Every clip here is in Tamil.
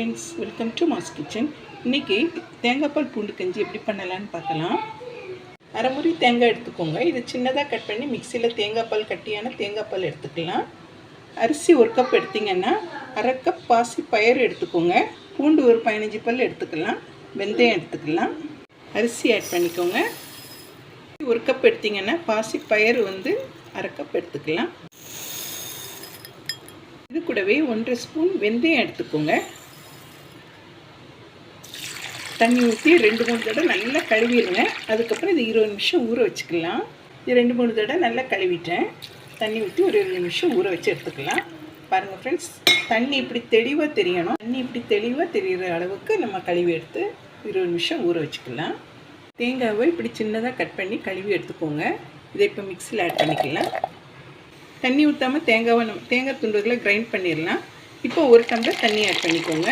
Friends welcome to mass kitchen இன்றைக்கி தேங்காய்பால் பூண்டு கஞ்சி எப்படி பண்ணலான்னு பார்க்கலாம். அரைமுறி தேங்காய் எடுத்துக்கோங்க. இதை சின்னதாக கட் பண்ணி மிக்சியில் தேங்காய் பால் கட்டியான தேங்காய் பால் எடுத்துக்கலாம். அரிசி ஒரு கப் எடுத்திங்கன்னா அரை கப் பாசி பயிறு எடுத்துக்கோங்க. பூண்டு ஒரு பதினஞ்சு பல் எடுத்துக்கலாம். வெந்தயம் எடுத்துக்கலாம். அரிசி ஆட் பண்ணிக்கோங்க. ஒரு கப் எடுத்திங்கன்னா பாசி பயிர் வந்து அரை கப் எடுத்துக்கலாம். இது கூடவே ஒன்றரை ஸ்பூன் வெந்தயம் எடுத்துக்கோங்க. தண்ணி ஊற்றி ரெண்டு மூணு தடவை நல்லா கழுவிடுங்க. அதுக்கப்புறம் இது இருபது நிமிஷம் ஊற வச்சுக்கலாம். இது ரெண்டு மூணு தடவை நல்லா கழுவிட்டேன். தண்ணி ஊற்றி ஒரு இருபது நிமிஷம் ஊற வச்சு எடுத்துக்கலாம். பாருங்கள் ஃப்ரெண்ட்ஸ் தண்ணி இப்படி தெளிவாக தெரியணும். தண்ணி இப்படி தெளிவாக தெரிகிற அளவுக்கு நம்ம கழுவி எடுத்து இருபது நிமிஷம் ஊற வச்சுக்கலாம். தேங்காவை இப்படி சின்னதாக கட் பண்ணி கழுவி எடுத்துக்கோங்க. இதை இப்போ மிக்சியில் ஆட் பண்ணிக்கலாம். தண்ணி ஊற்றாமல் தேங்காவை நம்ம தேங்காய் துண்டுகளை கிரைண்ட் பண்ணிடலாம். இப்போ ஒரு டம்ளர் தண்ணி ஆட் பண்ணிக்கோங்க.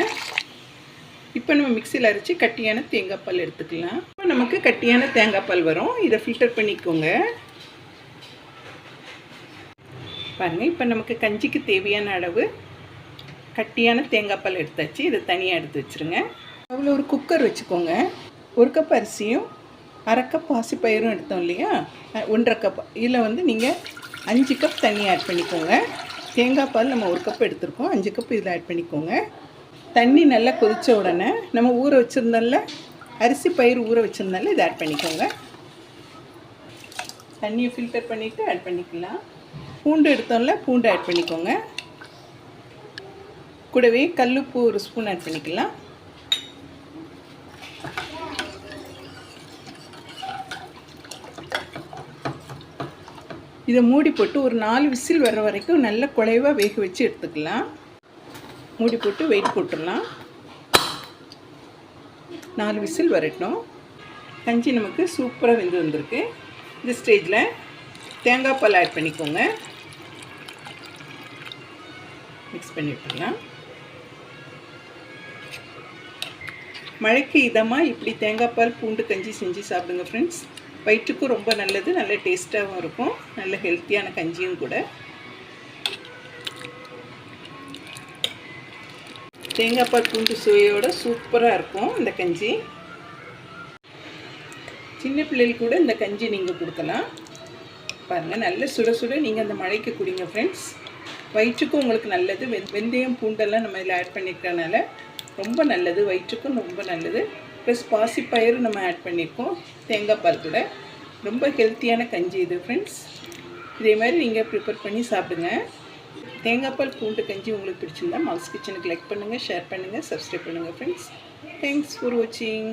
இப்போ நம்ம மிக்சியில் அரைச்சி கட்டியான தேங்காய் பால் எடுத்துக்கலாம். இப்போ நமக்கு கட்டியான தேங்காய் பால் வரும். இதை ஃபில்டர் பண்ணிக்கோங்க. பாருங்கள் இப்போ நமக்கு கஞ்சிக்கு தேவையான அளவு கட்டியான தேங்காய் பால் எடுத்தாச்சு. இதை தனியாக எடுத்து வச்சுருங்க. அவ்வளோ ஒரு குக்கர் வச்சுக்கோங்க. ஒரு கப் அரிசியும் அரை கப் பாசிப்பயிரும் எடுத்தோம் இல்லையா? ஒன்றரை கப் இதில் வந்து நீங்கள் அஞ்சு கப் தண்ணி ஆட் பண்ணிக்கோங்க. தேங்காய் பால் நம்ம ஒரு கப் எடுத்திருக்கோம். அஞ்சு கப் இதில் ஆட் பண்ணிக்கோங்க. தண்ணி நல்லா கொதித்த உடனே நம்ம ஊற வச்சுருந்தோம்ல அரிசி பயிர் ஊற வச்சுருந்தால இதை ஆட் பண்ணிக்கோங்க. தண்ணியை ஃபில்டர் பண்ணிவிட்டு ஆட் பண்ணிக்கலாம். பூண்டு எடுத்தோம்ல பூண்டு ஆட் பண்ணிக்கோங்க. கூடவே கல்லுப்பு ஒரு ஸ்பூன் ஆட் பண்ணிக்கலாம். இதை மூடி போட்டு ஒரு நாலு விசில் வர்ற வரைக்கும் நல்ல குழைவாக வேக வச்சு எடுத்துக்கலாம். மூடி போட்டு வெயிட் போட்டுடலாம். நாலு விசில் வரட்டும். கஞ்சி நமக்கு சூப்பராக வெந்து வந்திருக்கு. இந்த ஸ்டேஜில் தேங்காய் பால் ஆட் பண்ணிக்கோங்க. மிக்ஸ் பண்ணி விட்டுடலாம். மழைக்கு இதமாக இப்படி தேங்காய் பால் பூண்டு கஞ்சி செஞ்சு சாப்பிடுங்க ஃப்ரெண்ட்ஸ் வயிற்றுக்கும் ரொம்ப நல்லது நல்ல டேஸ்ட்டாகவும் இருக்கும். நல்ல ஹெல்த்தியான கஞ்சியும் கூட. தேங்காய்பால் பூண்டு சுவையோட சூப்பராக இருக்கும் இந்த கஞ்சி. சின்ன பிள்ளைகள் கூட இந்த கஞ்சி நீங்கள் கொடுக்கலாம். பாருங்கள் நல்ல சுட சுட நீங்கள் அந்த மழைக்கு குடிங்க ஃப்ரெண்ட்ஸ் வயிற்றுக்கும் உங்களுக்கு நல்லது. வெ வெந்தயம் பூண்டெல்லாம் நம்ம இதில் ஆட் பண்ணியிருக்கனால ரொம்ப நல்லது. வயிற்றுக்கும் ரொம்ப நல்லது. ப்ளஸ் பாசிப்பயிறு நம்ம ஆட் பண்ணியிருக்கோம் தேங்காய் பால் கூட. ரொம்ப ஹெல்த்தியான கஞ்சி இது ஃப்ரெண்ட்ஸ் இதே மாதிரி நீங்கள் ப்ரிப்பேர் பண்ணி சாப்பிடுங்க. தேங்காய்பால் பூண்டு கஞ்சி உங்களுக்கு பிடிச்சிருந்தா மவுஸ் கிச்சனுக்கு லைக் பண்ணுங்கள் ஷேர் பண்ணுங்கள் சப்ஸ்கிரைப் பண்ணுங்கள் ஃப்ரெண்ட்ஸ் தேங்க்ஸ் ஃபார் வாட்சிங்